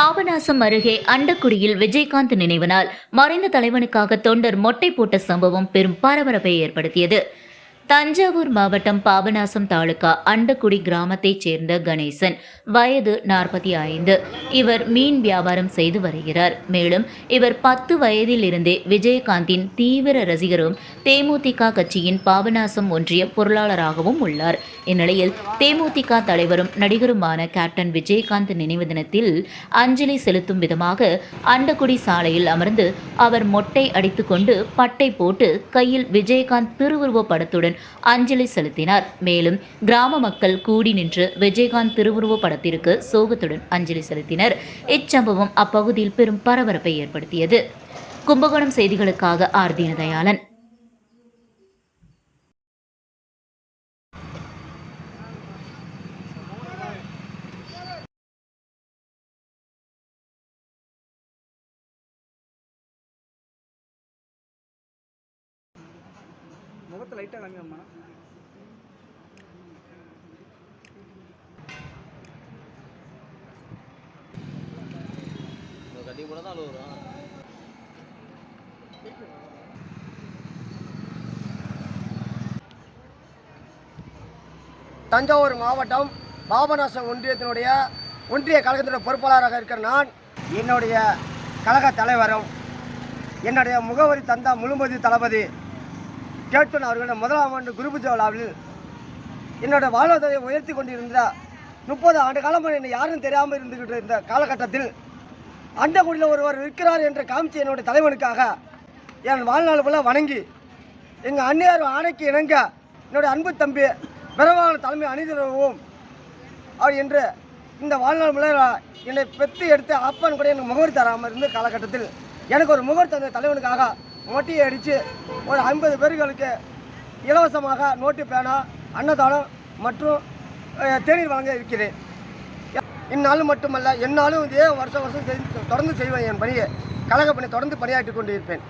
பாபநாசம் அருகே அண்டக்குடியில் விஜயகாந்த் நினைவு நாள் மறைந்த தலைவனுக்காக தொண்டர் மொட்டை போட்ட சம்பவம் பெரும் பரபரப்பை ஏற்படுத்தியது. தஞ்சாவூர் மாவட்டம் பாபநாசம் தாலுகா அண்டக்குடி கிராமத்தைச் சேர்ந்த கணேசன் வயது நாற்பத்தி ஐந்து. இவர் மீன் வியாபாரம் செய்து வருகிறார். மேலும் இவர் பத்து வயதில் இருந்தே விஜயகாந்தின் தீவிர ரசிகரும் தேமுதிக கட்சியின் பாபநாசம் ஒன்றிய பொருளாளராகவும் உள்ளார். இந்நிலையில் தேமுதிக தலைவரும் நடிகருமான கேப்டன் விஜயகாந்த் நினைவு தினத்தில் அஞ்சலி செலுத்தும் விதமாக அண்டக்குடி சாலையில் அமர்ந்து அவர் மொட்டை அடித்துக்கொண்டு பட்டை போட்டு கையில் விஜயகாந்த் திருவுருவ படத்துடன் அஞ்சலி செலுத்தினார். மேலும் கிராம மக்கள் கூடி நின்று விஜயகாந்த் திருவுருவ படத்திற்கு சோகத்துடன் அஞ்சலி செலுத்தினர். இச்சம்பவம் அப்பகுதியில் பெரும் பரபரப்பை ஏற்படுத்தியது. கும்பகோணம் செய்திகளுக்காக ஆர் தீனதயாளன். முகத்தை லைட்டாக காமிக்கம்மா கட்டி கூட தான் அழுகுறோம் தஞ்சாவூர் மாவட்டம் பாபநாசம் ஒன்றியத்தினுடைய ஒன்றிய கழகத்தினுடைய பொறுப்பாளராக இருக்கிற நான் என்னுடைய கழக தலைவரும் என்னுடைய முகவரி தந்தா முழுமதி தளபதி கேப்டன் அவர்களுடைய முதலாம் ஆண்டு குருபூஜா விழாவில் என்னோட வாழ்வாதாரத்தை உயர்த்தி கொண்டிருந்த முப்பது ஆண்டு காலமாக என்னை யாரும் தெரியாமல் இருந்துகிட்டு இருந்த காலகட்டத்தில் அண்டக்குடியில் ஒருவர் இருக்கிறார் என்று காமிச்ச என்னுடைய தலைவனுக்காக என் வாழ்நாள் போல வணங்கி எங்கள் அன்னையார் ஆணைக்கு இணங்க என்னுடைய அன்பு தம்பி பிறவான தலைமை அணிதிருவோம் அவர் என்று இந்த வாழ்நாள் முதல் என்னை பெற்று எடுத்து அப்பன் கூட எனக்கு முகவரி தராமல் இருந்த காலகட்டத்தில் எனக்கு ஒரு முகவரி தந்த தலைவனுக்காக மொட்டையை அடித்து ஒரு ஐம்பது பேர்களுக்கு இலவசமாக நோட்டு பேனா அன்னதானம் மற்றும் தேநீர் வழங்க இருக்கிறேன். இந்நாளும் மட்டுமல்ல என்னாலும் இதே வருஷம் வருஷம் செஞ்சு தொடர்ந்து செய்வேன் என் பணியை. கழக பணி தொடர்ந்து பணியாற்றி கொண்டு இருப்பேன்